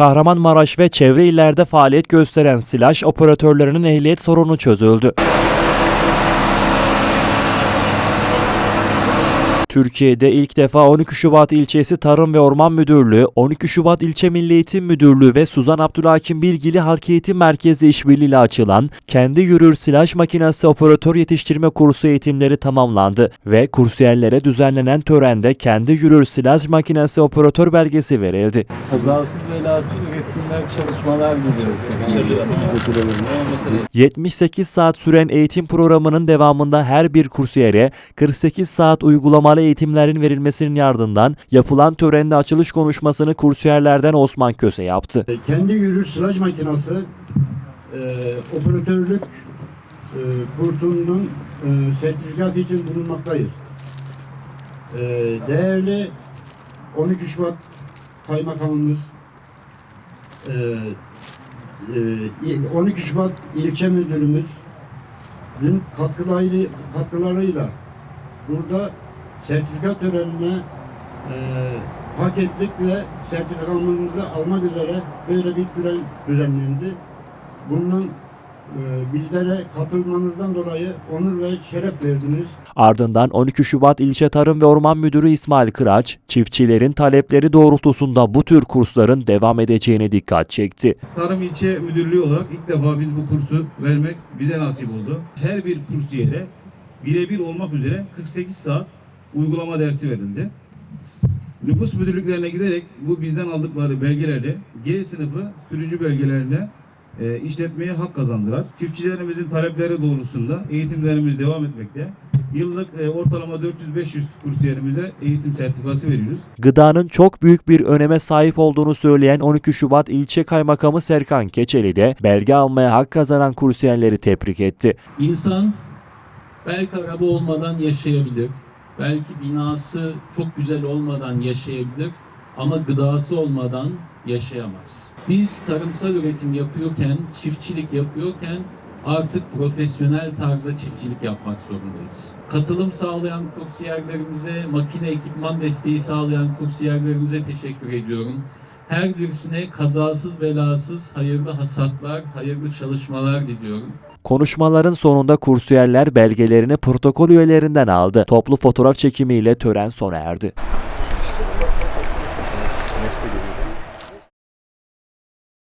Kahramanmaraş ve çevre illerde faaliyet gösteren silaj operatörlerinin ehliyet sorunu çözüldü. Türkiye'de ilk defa 12 Şubat İlçesi Tarım ve Orman Müdürlüğü, 12 Şubat İlçe Milli Eğitim Müdürlüğü ve Suzan Abdülhakim Bilgili Halk Eğitim Merkezi işbirliğiyle açılan kendi yürür silaj makinesi operatör yetiştirme kursu eğitimleri tamamlandı ve kursiyerlere düzenlenen törende kendi yürür silaj makinesi operatör belgesi verildi. Kazasız belasız üretimler, çalışmalar gidiyoruz. 78 saat süren eğitim programının devamında her bir kursiyere 48 saat uygulamalı eğitimlerin verilmesinin ardından yapılan törende açılış konuşmasını kursiyerlerden Osman Köse yaptı. E, Kendi yürür sılaj makinası e, operatörlük e, kursunun e, sertifikası için bulunmaktayız. E, değerli 12 Şubat Kaymakamımız e, e, 12 Şubat ilçe müdürümüzün katkılarıyla, katkılarıyla burada sertifika törenine e, ve sertifikamızı almak üzere böyle bir tören düzenlendi. Bunun e, bizlere katılmanızdan dolayı onur ve şeref verdiniz. Ardından 12 Şubat İlçe Tarım ve Orman Müdürü İsmail Kıraç, çiftçilerin talepleri doğrultusunda bu tür kursların devam edeceğine dikkat çekti. Tarım İlçe Müdürlüğü olarak ilk defa biz bu kursu vermek bize nasip oldu. Her bir kursiyere birebir olmak üzere 48 saat uygulama dersi verildi. Nüfus müdürlüklerine giderek bu bizden aldıkları belgelerde G sınıfı sürücü belgelerine e, işletmeye hak kazandılar. Çiftçilerimizin talepleri doğrultusunda eğitimlerimiz devam etmekte. Yıllık e, ortalama 400-500 kursiyerimize eğitim sertifikası veriyoruz. Gıdanın çok büyük bir öneme sahip olduğunu söyleyen 12 Şubat İlçe Kaymakamı Serkan Keçeli de belge almaya hak kazanan kursiyerleri tebrik etti. İnsan belki araba olmadan yaşayabilir. Belki binası çok güzel olmadan yaşayabilir. Ama gıdası olmadan yaşayamaz. Biz tarımsal üretim yapıyorken, çiftçilik yapıyorken artık profesyonel tarzda çiftçilik yapmak zorundayız. Katılım sağlayan kursiyerlerimize, makine ekipman desteği sağlayan kursiyerlerimize teşekkür ediyorum. Her birisine kazasız belasız hayırlı hasatlar, hayırlı çalışmalar diliyorum. Konuşmaların sonunda kursiyerler belgelerini protokol üyelerinden aldı. Toplu fotoğraf çekimiyle tören sona erdi.